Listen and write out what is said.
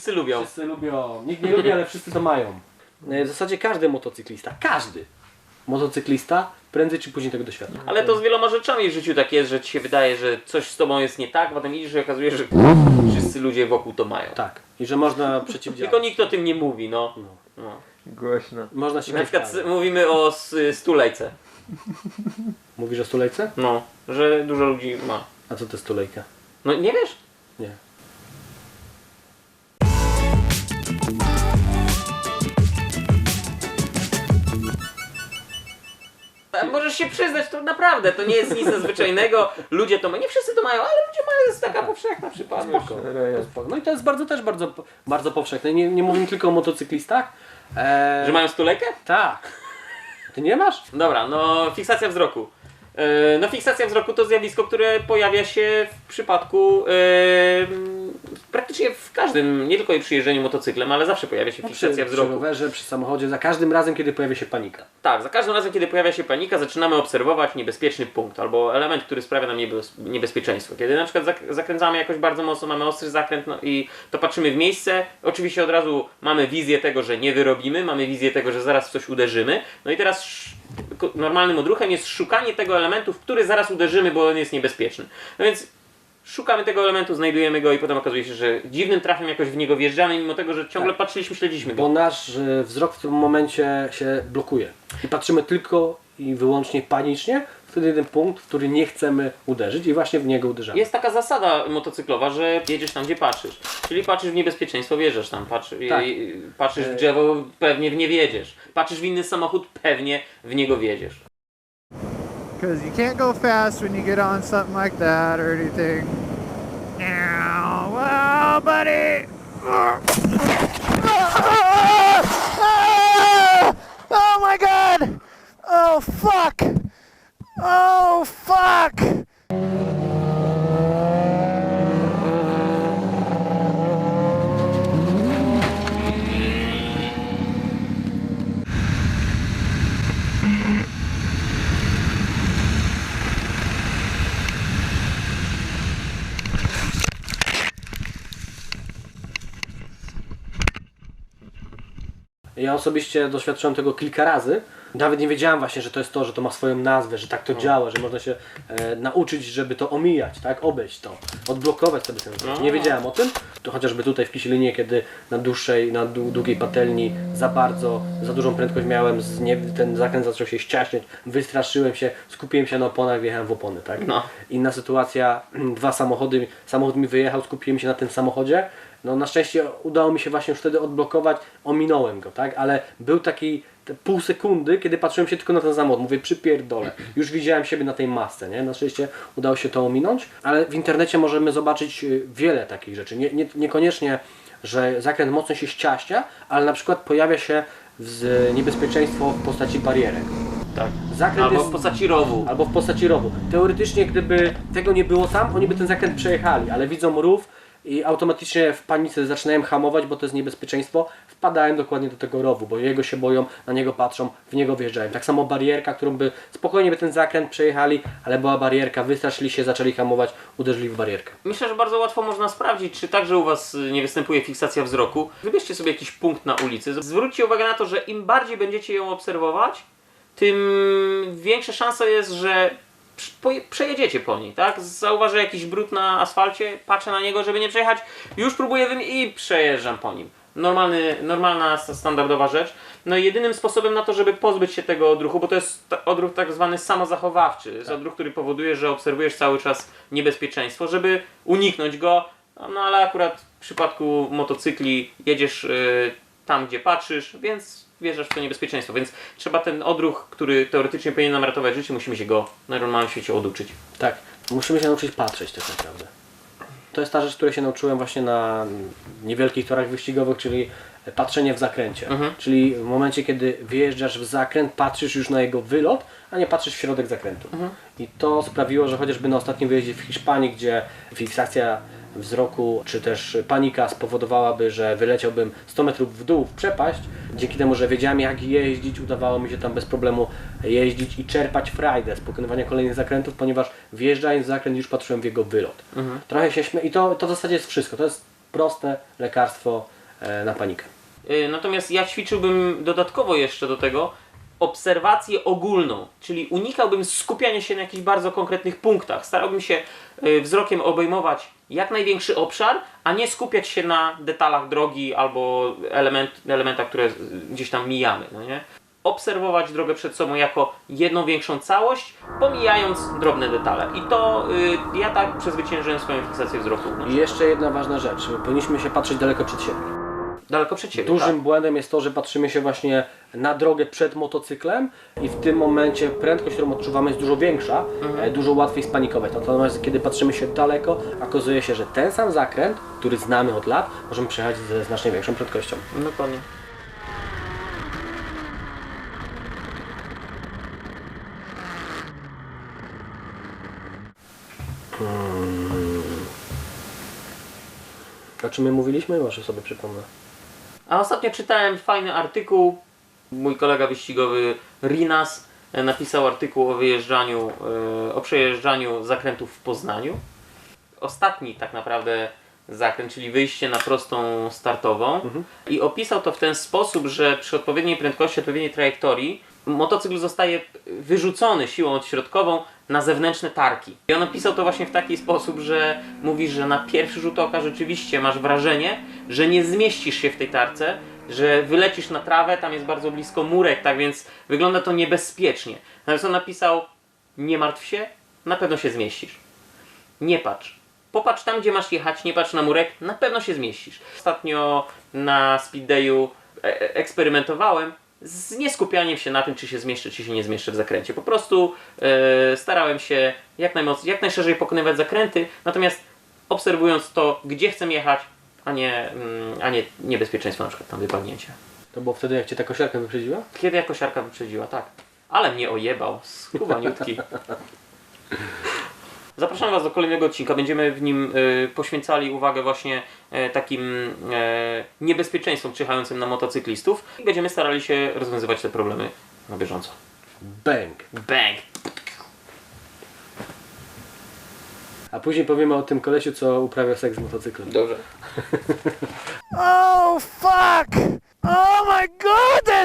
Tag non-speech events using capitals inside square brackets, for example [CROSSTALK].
Wszyscy lubią. Wszyscy lubią. Nikt nie lubi, ale wszyscy to mają. E, W zasadzie każdy motocyklista, każdy motocyklista prędzej czy później tego doświadcza. Ale to z wieloma rzeczami w życiu tak jest, że ci się wydaje, że coś z tobą jest nie tak, a potem idziesz i okazuje, że wszyscy ludzie wokół to mają. Tak. I że można przeciwdziałać. Tylko nikt o tym nie mówi, no. No. no. Głośno. Można się Na przykład s- mówimy o s- stulejce. Mówisz o stulejce? No, że dużo ludzi ma. A co to jest stulejka? No nie wiesz? Możesz się przyznać, to naprawdę, to nie jest nic nadzwyczajnego. Ludzie to mają, nie wszyscy to mają, ale ludzie mają, jest taka powszechna przypadłość. No i to jest bardzo też bardzo, bardzo powszechne. Nie, nie mówimy tylko o motocyklistach. Eee, Że mają stulejkę? Tak. Ty nie masz? Dobra, no fiksacja wzroku. E, No fiksacja wzroku to zjawisko, które pojawia się w przypadku e, praktycznie w każdym, nie tylko przy jeżdżeniu motocyklem, ale zawsze pojawia się fiksacja No przy, przy wzroku. rowerze, przy samochodzie, za każdym razem, kiedy pojawia się panika. Tak, za każdym razem, kiedy pojawia się panika, zaczynamy obserwować niebezpieczny punkt albo element, który sprawia nam niebez, niebezpieczeństwo. Kiedy na przykład zak- zakręcamy jakoś bardzo mocno, mamy ostry zakręt no i to patrzymy w miejsce, oczywiście od razu mamy wizję tego, że nie wyrobimy, mamy wizję tego, że zaraz w coś uderzymy. No i teraz normalnym odruchem jest szukanie tego elementu, w który zaraz uderzymy, bo on jest niebezpieczny. No więc Szukamy tego elementu, znajdujemy go i potem okazuje się, że dziwnym trafem jakoś w niego wjeżdżamy, mimo tego, że ciągle patrzyliśmy, śledziliśmy go. Bo nasz e, wzrok w tym momencie się blokuje. I patrzymy tylko i wyłącznie panicznie w ten jeden punkt, w który nie chcemy uderzyć i właśnie w niego uderzamy. Jest taka zasada motocyklowa, że jedziesz tam, gdzie patrzysz. Czyli patrzysz w niebezpieczeństwo, wjeżdżasz tam. Patrzy, Tak. patrzysz w E- drzewo, pewnie w nie wjedziesz. Patrzysz w inny samochód, pewnie w niego wjedziesz. Because you can't go fast when you get on something like that or anything. Now, well, buddy. Oh my god! Oh fuck! Oh fuck! Ja osobiście doświadczyłem tego kilka razy. Nawet nie wiedziałem właśnie, że to jest to, że to ma swoją nazwę, że tak to działa, że można się e, nauczyć, żeby to omijać, tak? Obejść to, odblokować sobie ten. No. Nie wiedziałem o tym. To chociażby tutaj w Kisielinie, kiedy na dłuższej, na dłu- długiej patelni za bardzo, za dużą prędkość miałem, z nie, ten zakręt zaczął się ściaśniać, wystraszyłem się, skupiłem się na oponach, wjechałem w opony, tak? No. Inna sytuacja, [CLEARS THROAT] dwa samochody, samochód mi wyjechał, skupiłem się na tym samochodzie. No na szczęście udało mi się właśnie już wtedy odblokować, ominąłem go, tak? Ale był taki pół sekundy, kiedy patrzyłem się tylko na ten samochód, mówię przypierdolę. Już widziałem siebie na tej masce, nie? Na szczęście udało się to ominąć, ale w internecie możemy zobaczyć y, wiele takich rzeczy. Nie, nie, niekoniecznie, że zakręt mocno się ściaśnia, ale na przykład pojawia się z niebezpieczeństwo w postaci barierek. Tak. Zakręt Albo jest- w postaci rowu. Albo w postaci rowu. Teoretycznie, gdyby tego nie było tam, oni by ten zakręt przejechali, ale widzą rów i automatycznie w panice zaczynają hamować, bo to jest niebezpieczeństwo, wpadają dokładnie do tego rowu, bo jego się boją, na niego patrzą, w niego wjeżdżają. Tak samo barierka, którą by spokojnie by ten zakręt przejechali, ale była barierka, wystraszyli się, zaczęli hamować, uderzyli w barierkę. Myślę, że bardzo łatwo można sprawdzić, czy także u Was y, nie występuje fiksacja wzroku. Wybierzcie sobie jakiś punkt na ulicy. Zwróćcie uwagę na to, że im bardziej będziecie ją obserwować, tym większa szansa jest, że przejedziecie po niej, tak? Zauważę jakiś brud na asfalcie, patrzę na niego, żeby nie przejechać, już próbuję wym- i przejeżdżam po nim. Normalny, normalna, st- standardowa rzecz. No i jedynym sposobem na to, żeby pozbyć się tego odruchu, bo to jest odruch tak zwany samozachowawczy, jest odruch, który powoduje, że obserwujesz cały czas niebezpieczeństwo, żeby uniknąć go, no ale akurat w przypadku motocykli jedziesz y, tam, gdzie patrzysz, więc wierzysz w to niebezpieczeństwo, więc trzeba ten odruch, który teoretycznie powinien nam ratować życie, musimy się go na normalnym świecie oduczyć. Tak, musimy się nauczyć patrzeć tak naprawdę. To jest ta rzecz, której się nauczyłem właśnie na niewielkich torach wyścigowych, czyli patrzenie w zakręcie. Mhm. Czyli w momencie, kiedy wyjeżdżasz w zakręt, patrzysz już na jego wylot, a nie patrzysz w środek zakrętu. I to sprawiło, że chociażby na ostatnim wyjeździe w Hiszpanii, gdzie fiksacja wzroku, czy też panika spowodowałaby, że wyleciałbym 100 metrów w dół w przepaść, dzięki temu, że wiedziałem jak jeździć, udawało mi się tam bez problemu jeździć i czerpać frajdę z pokonywania kolejnych zakrętów, ponieważ wjeżdżając w zakręt już patrzyłem w jego wylot. Trochę się śmieję i to, to w zasadzie jest wszystko. To jest proste lekarstwo e, na panikę. Y, Natomiast ja ćwiczyłbym dodatkowo jeszcze do tego obserwację ogólną, czyli unikałbym skupiania się na jakichś bardzo konkretnych punktach. Starałbym się y, wzrokiem obejmować jak największy obszar, a nie skupiać się na detalach drogi albo element, elementach, które gdzieś tam mijamy. No nie? Obserwować drogę przed sobą jako jedną większą całość, pomijając drobne detale. I to y, ja tak przezwyciężyłem swoją fiksację wzroku. I jeszcze jedna ważna rzecz, powinniśmy się patrzeć daleko przed siebie. Daleko przed siebie. Dużym tak. błędem jest to, że patrzymy się właśnie na drogę przed motocyklem i w tym momencie prędkość, którą odczuwamy jest dużo większa, e, dużo łatwiej spanikować. Natomiast kiedy patrzymy się daleko, okazuje się, że ten sam zakręt, który znamy od lat, możemy przejechać ze znacznie większą prędkością. Dokładnie. O czym my mówiliśmy? Może sobie przypomnę. A ostatnio czytałem fajny artykuł. Mój kolega wyścigowy Rinas e, napisał artykuł o wyjeżdżaniu, e, o przejeżdżaniu zakrętów w Poznaniu. Ostatni tak naprawdę zakręt, czyli wyjście na prostą startową. I opisał to w ten sposób, że przy odpowiedniej prędkości, odpowiedniej trajektorii motocykl zostaje wyrzucony siłą odśrodkową na zewnętrzne tarki. I on opisał to właśnie w taki sposób, że mówi, że na pierwszy rzut oka rzeczywiście masz wrażenie, że nie zmieścisz się w tej tarce, że wylecisz na trawę, tam jest bardzo blisko murek, tak więc wygląda to niebezpiecznie. Natomiast on napisał, nie martw się, na pewno się zmieścisz. Nie patrz. Popatrz tam, gdzie masz jechać, nie patrz na murek, na pewno się zmieścisz. Ostatnio na Speed Dayu e- e- eksperymentowałem z nieskupianiem się na tym, czy się zmieszczę, czy się nie zmieszczę w zakręcie. Po prostu e, starałem się jak, najmocniej, jak najszerzej pokonywać zakręty, natomiast obserwując to, gdzie chcę jechać, a nie, mm, a nie niebezpieczeństwo na przykład tam wypadnięcia. To było wtedy, jak Cię ta kosiarka wyprzedziła? Kiedy jako siarka wyprzedziła, tak. Ale mnie ojebał, skubaniutki. [LAUGHS] Zapraszam Was do kolejnego odcinka. Będziemy w nim y, poświęcali uwagę właśnie y, takim y, niebezpieczeństwom czyhającym na motocyklistów i będziemy starali się rozwiązywać te problemy na bieżąco. Bang! Bang! A później powiemy o tym kolesiu, co uprawia seks z motocyklem. Dobrze. [LAUGHS] Oh fuck! Oh my goodness!